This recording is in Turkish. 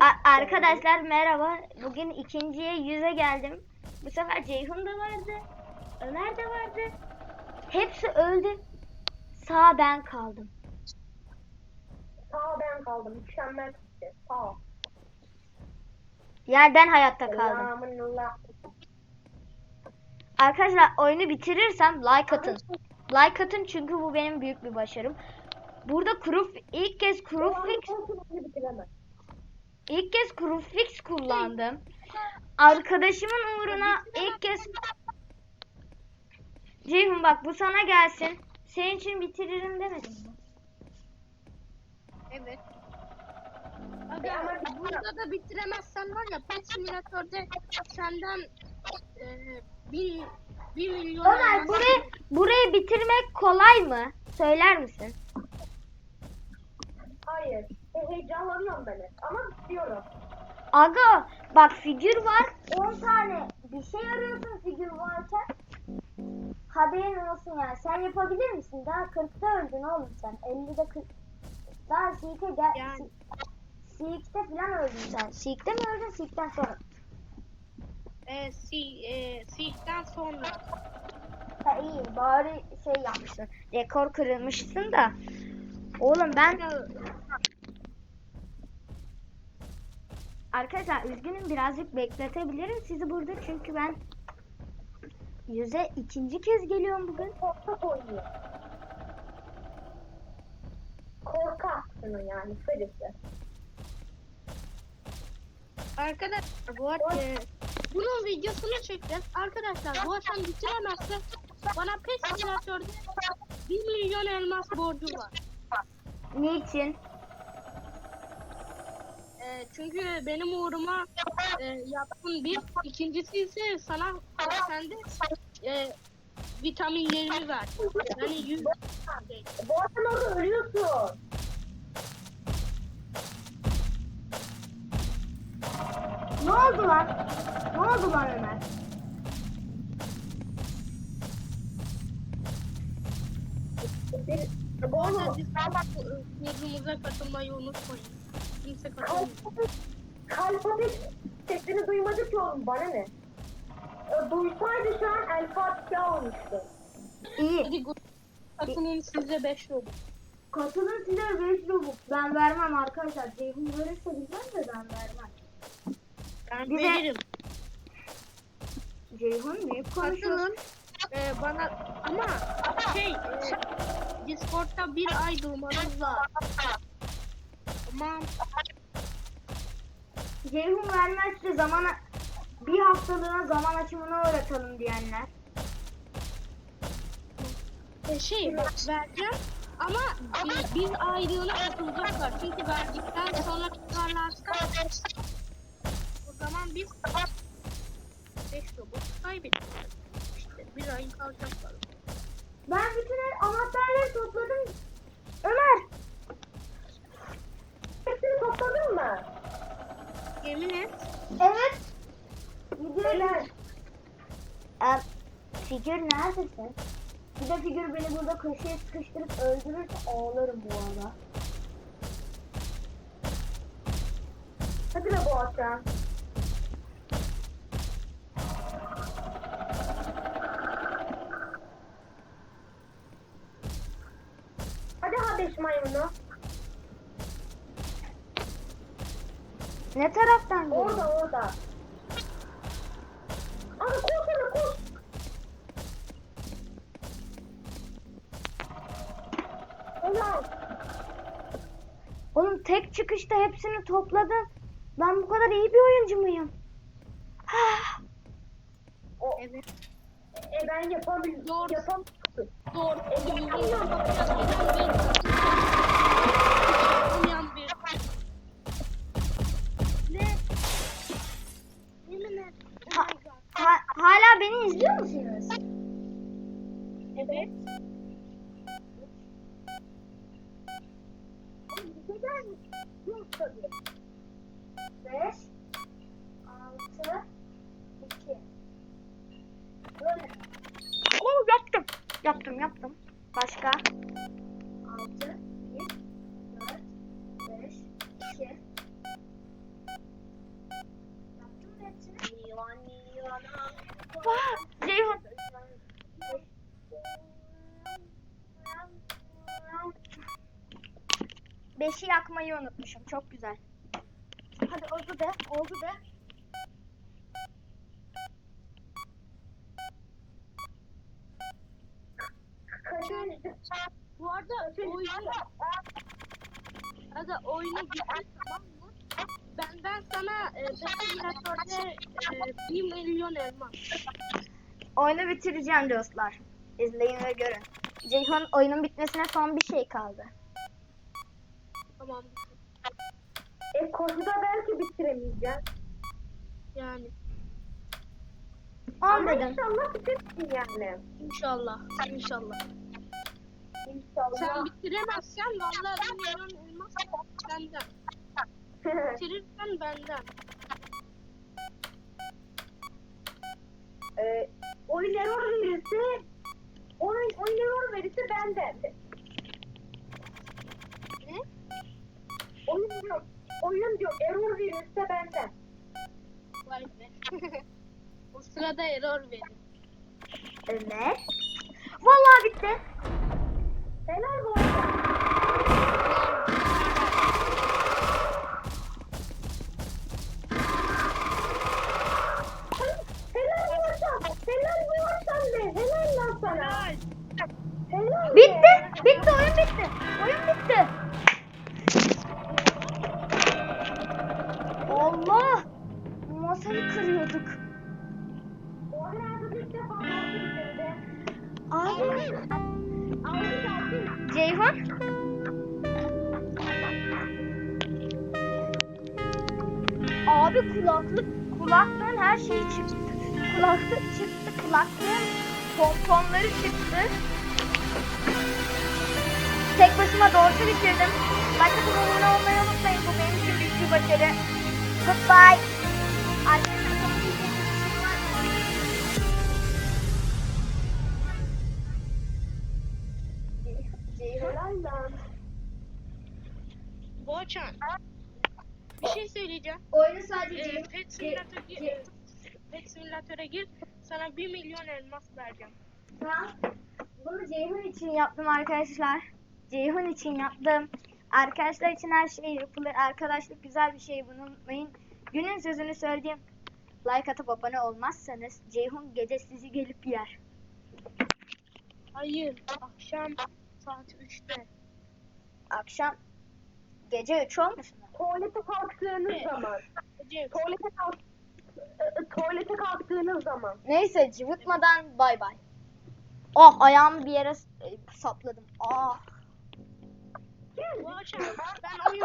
A- arkadaşlar merhaba. Bugün ikinciye yüze geldim. Bu sefer Ceyhun da vardı. Ömer de vardı. Hepsi öldü. Sağ ben kaldım. Sağ ben kaldım. Mükemmel gitti. Sağ. Yani ben hayatta kaldım. Arkadaşlar oyunu bitirirsem like atın. Like atın çünkü bu benim büyük bir başarım. Burada kuru ilk kez kuru fix bitiremez. İlk kez kuru fix kullandım. Arkadaşımın uğruna ilk kez Ceyhun bak bu sana gelsin. Senin için bitiririm demedim mi? Evet. Aga burada da bitiremezsen var ya Pet Simülatör'de senden e, bir, bir milyon Ömer burayı, burayı bitirmek kolay mı? Söyler misin? Hayır. Heyecanlanıyorum ben hep. Ama istiyorum. Aga bak figür var 10 tane bir şey arıyorsun figür varken haberin olsun yani sen yapabilir misin? Daha 40'ta öldün oğlum sen 50'de 40 daha Seek'e gel Yani. Seek'te falan öldün sen Seek'te mi öldün Seek'ten sonra e, si, e, Seek'ten sonra. Ha iyi bari şey yapmışsın rekor kırılmışsın da Oğlum ben Arkadaşlar üzgünüm birazcık bekletebilirim sizi burada çünkü ben yüze ikinci kez geliyorum bugün. Korkak oynuyor. Korkaksın yani. Fırısı. Arkadaşlar bu arada bunun videosunu çekeceğiz. Arkadaşlar bu akşam bitiremezse bana Pet Simülatör'de 1 milyon elmas borcu var. Niçin? E, çünkü benim uğruma e, yaptığın bir. ikincisi ise sana sende e, vitaminlerimi ver. Yani yüz Bu arada orada ölüyorsun. Ne oldu lan? Ne oldu lan Ömer? Arada Discord katılmayı unutmayın. Kimse katılmıyor. kalp kalp sesini duymadı ki oğlum. Bana ne? E, duysaydı şu an El Fatiha olmuştu. İyi. Hadi katılın size 5 robot. Katılın size 5 robux. Ben vermem arkadaşlar. Ceyhun verirse bilmem de ben vermem. Ben Bize- veririm. Ceyhun büyük konuşuyor. Katılın. Ee, bana ama şey e, Discord'da bir ay durmanız lazım. Tamam. Ceyhun vermezse zaman bir haftalığına zaman açımını öğretelim diyenler. E, şey vereceğim ama bir, bir aylığına katılacaklar. Çünkü verdikten sonra tutarlarsa o zaman biz 5 robot kaybedeceğiz. İşte bir ay kalacaklar. Ben bütün anahtarları topladım. Ömer. Yemin et. Evet. Helal. Ee, figür neredesin? Bir de figür beni burada köşeye sıkıştırıp öldürürse ağlarım bu arada. Hadi be akşam. Hadi Habeş maymunu. Ne taraftan geliyor? Orada orada. Abi koşsana koş. Helal. Oğlum tek çıkışta hepsini topladım. Ben bu kadar iyi bir oyuncu muyum? Ah, O, Evet. e, ben yapamıyorum. Doğru. Yapamıyorum. Doğru. E, yapamıyorum. Evet. Yok tabii. 5 6 2 Böyle. Oo yaptım. Yaptım yaptım. Başka? 6 1 4 5 2 Yaptın mı hepsini? Vah! Ceyhun. Beşi yakmayı unutmuşum. Çok güzel. Hadi oldu de, oldu de. Bu arada oyunu Aga oyuna gittik tamam mı? Benden sana e, simülatörde e, 1 milyon elmas. Oyunu bitireceğim dostlar. İzleyin ve görün. Ceyhun oyunun bitmesine son bir şey kaldı. Tamam. E koşuda belki bitiremeyeceğim. Yani 10 Ama dedim. inşallah bitirsin yani. inşallah. İnşallah. İnşallah. Sen bitiremezsen vallahi 1 milyon elmas benden. Bitirirsen benden. e, oyun error verirse oyun, oyun error verirse benden. Ne? Oyun diyor, oyun diyor error verirse benden. Vay be. o sırada error verin. Ömer. Vallahi bitti. Helal bu arada. Helal Murat'tan. Helal Murat'tan be. Helal lan sana. Helal be. Bitti. Bitti oyun bitti. Oyun bitti. Allah. Masayı kırıyorduk. Abi. Ceyhun. Abi kulaklık, kulaklığın her şeyi çıktı. Kulaklık çıktı, kulaklığın pomponları çıktı. Tek başıma doğru bitirdim. Başka bir abone olmayı unutmayın. Bu benim için büyük bir başarı. Goodbye. Arkadaşlar çok iyi. Boğaçan. Bir şey söyleyeceğim. Oyunu sadece Ee, pet, simülatör, Ce- pet simülatöre gir. Sana 1 milyon elmas vereceğim. Tamam. Bunu Ceyhun için yaptım arkadaşlar. Ceyhun için yaptım. Arkadaşlar için her şey yapılır. Arkadaşlık güzel bir şey bunu unutmayın. Günün sözünü söyleyeyim. Like atıp abone olmazsanız Ceyhun gece sizi gelip yer. Hayır. Akşam saat 3'te. Akşam gece 3 olmuş mu? Tuvalete kalktığınız zaman. Gece Tuvalete kalk e, tuvalete kalktığınız zaman. Neyse cıvıtmadan bay bay. Oh ayağımı bir yere e, sapladım. Ah. Boğaçan ben oyun